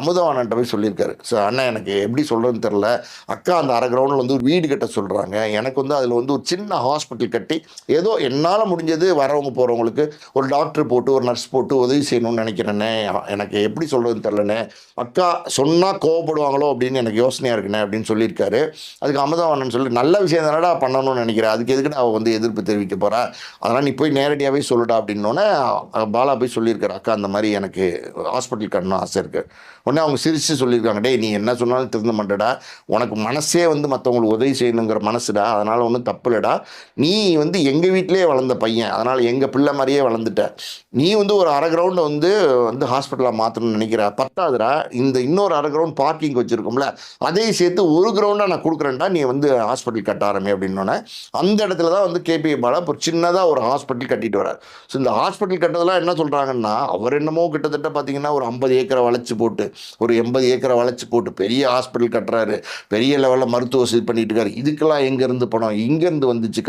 அமுதவானன்ட்ட போய் சொல்லியிருக்காரு. ஸோ அண்ணன் எனக்கு எப்படி சொல்கிறதுன்னு தெரில அக்கா அந்த அரை கிரவுண்டில் வந்து ஒரு வீடு கட்ட சொல்கிறாங்க எனக்கு வந்து அதில் வந்து ஒரு சின்ன ஹாஸ்பிட்டல் கட்டி ஏதோ என்னால் முடிஞ்சது வரவங்க போகிறவங்களுக்கு ஒரு டாக்டர் போட்டு ஒரு நர்ஸ் போட்டு உதவி செய்யணும்னு நினைக்கிறேனே. எனக்கு எப்படி சொல்கிறதுன்னு தெரிலண்ணே அக்கா சொன்னால் கோவப்படுவாங்களோ அப்படின்னு எனக்கு யோசனையாக இருக்குண்ணே அப்படின்னு சொல்லியிருக்காரு. அதுக்கு அமுதவானன் சொல்லி நல்ல விஷயம் தானடா பண்ணணும்னு நினைக்கிறேன். அதுக்கு எதுக்கு நான் வந்து எதிர்ப்பு தெரிவிக்க போகிறேன் அதனால் நீ போய் நேரடியாகவே சொல்லுடா அப்படின்னோடனே பாலா போய் சொல்லியிருக்காரு. அக்கா அந்த மாதிரி எனக்கு ஹாஸ்பிட்டல் கட்டணும் ஆசை இருக்குது உடனே அவங்க சிரித்து சொல்லியிருக்காங்க டேய் நீ என்ன சொன்னாலும் திருந்த மாட்டடா. உனக்கு மனசே வந்து மற்றவங்களுக்கு உதவி செய்யணுங்கிற மனசுடா. அதனால் ஒன்றும் தப்புலடா நீ வந்து எங்கள் வீட்டிலே வளர்ந்த பையன். அதனால் எங்கள் பிள்ளை மாதிரியே வளர்ந்துட்ட. நீ வந்து ஒரு அரை கிரவுண்டை வந்து வந்து ஹாஸ்பிட்டலாக மாற்றணும்னு நினைக்கிற. பத்தாதுடா. இந்த இன்னொரு அரை கிரவுண்ட் பார்க்கிங் வச்சுருக்கோம்ல அதையும் சேர்த்து ஒரு கிரவுண்டாக நான் கொடுக்குறேன்டா. நீ வந்து ஹாஸ்பிட்டல் கட்ட ஆரம்பி அப்படின்னோடனே அந்த இடத்துல தான் வந்து கேபி பாலா இப்போ சின்னதாக ஒரு ஹாஸ்பிட்டல் கட்டிட்டு வரார். ஸோ இந்த ஹாஸ்பிட்டல் கட்டதெல்லாம் என்ன சொல்கிறாங்கன்னா அவர் என்னமோ கிட்டத்தட்ட பார்த்தீங்கன்னா ஒரு ஐம்பது ஏக்கரை வளைச்சு போட்டு ஒரு எண்பது ஏக்கரை வளைச்சி போட்டு பெரிய ஹாஸ்பிட்டல் கட்டுறாரு பெரிய லெவலில் மருத்துவ வசதி பண்ணிட்டு இருக்காரு. இதுக்கெல்லாம் எங்கேருந்து பணம்? இங்கேருந்து வந்துச்சு